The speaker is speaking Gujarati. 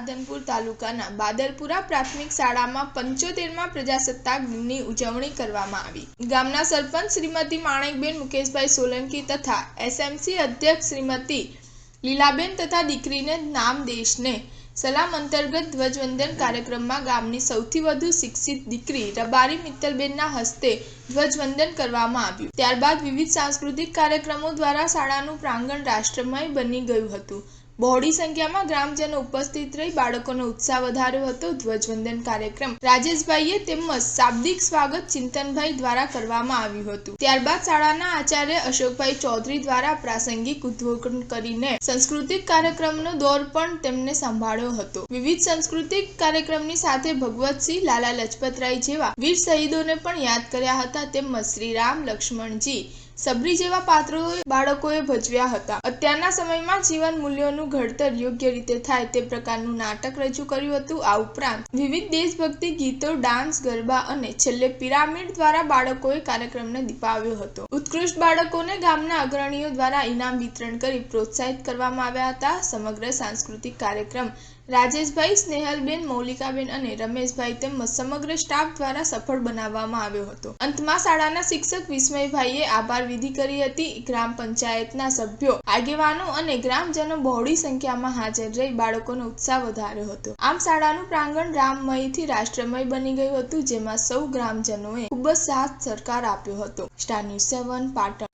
રાધનપુર તાલુકાના બાદરપુરા પ્રાથમિક શાળામાં પંચોતેરમાં પ્રજાસત્તાક દિનની ઉજવણી કરવામાં આવી. ગામના સરપંચ શ્રીમતી માણેકબેન મુકેશભાઈ સોલંકી તથા એસએમસી અધ્યક્ષ શ્રીમતી લીલાબેન તથા દીકરીને નામ દેશને સલામ અંતર્ગત ધ્વજવંદન કાર્યક્રમમાં ગામની સૌથી વધુ શિક્ષિત દીકરી રબારી મિત્તલબેનના હસ્તે ધ્વજવંદન કરવામાં આવ્યું. ત્યારબાદ વિવિધ સાંસ્કૃતિક કાર્યક્રમો દ્વારા શાળાનું પ્રાંગણ રાષ્ટ્રમય બની ગયું હતું. બહોળી સંખ્યામાં ગ્રામજનો ઉપસ્થિત રહી બાળકોનો ઉત્સાહ વધાર્યો હતો. ધ્વજવંદન કાર્યક્રમ રાજેશભાઈએ તેમજ શાબ્દિક સ્વાગત ચિંતનભાઈ દ્વારા કરવામાં આવ્યું હતું. ત્યારબાદ શાળાના આચાર્ય અશોકભાઈ ચૌધરી દ્વારા પ્રાસંગિક ઉદ્બોધન કરીને સાંસ્કૃતિક કાર્યક્રમનો દોર પણ તેમને સંભાળ્યો હતો. વિવિધ સાંસ્કૃતિક કાર્યક્રમની સાથે ભગવતસિંહ, લાલા લજપતરાય જેવા વીર શહીદોને પણ યાદ કર્યા હતા. તેમજ શ્રીરામ, લક્ષ્મણજી સબરી જેવા પાત્રો બાળકોએ ભજવ્યા હતા. અત્યારના સમયમાં જીવન મૂલ્યોનું ઘડતર યોગ્ય રીતે થાય તે પ્રકારનું નાટક રજૂ કર્યું હતું. આ ઉપરાંત વિવિધ દેશભક્તિ ગીતો, ડાન્સ, ગરબા અને છેલ્લે પિરામિડ દ્વારા બાળકોએ કાર્યક્રમને દીપાવ્યો હતો. ઉત્કૃષ્ટ બાળકોને ગામના અગ્રણીઓ દ્વારા ઇનામ વિતરણ કરી પ્રોત્સાહિત કરવામાં આવ્યા હતા. સમગ્ર સાંસ્કૃતિક કાર્યક્રમ રાજેશભાઈ, સ્નેહલબેન, મૌલિકાબેન અને રમેશભાઈ તેમજ સમગ્ર સ્ટાફ દ્વારા સફળ બનાવવામાં આવ્યો હતો. અંતમાં શાળાના શિક્ષક વિસ્મયભાઈએ આભાર વિધિ કરી હતી. ગ્રામ પંચાયતના સભ્યો, આગેવાનો અને ગ્રામજનો બહોળી સંખ્યામાં હાજર રહી બાળકોનો ઉત્સાહ વધાર્યો હતો. આમ શાળાનું પ્રાંગણ રામમયથી રાષ્ટ્રમય બની ગયું હતું, જેમાં સૌ ગ્રામજનોએ ખૂબ જ સાથ સરકાર આપ્યો હતો. Star news seven Patan.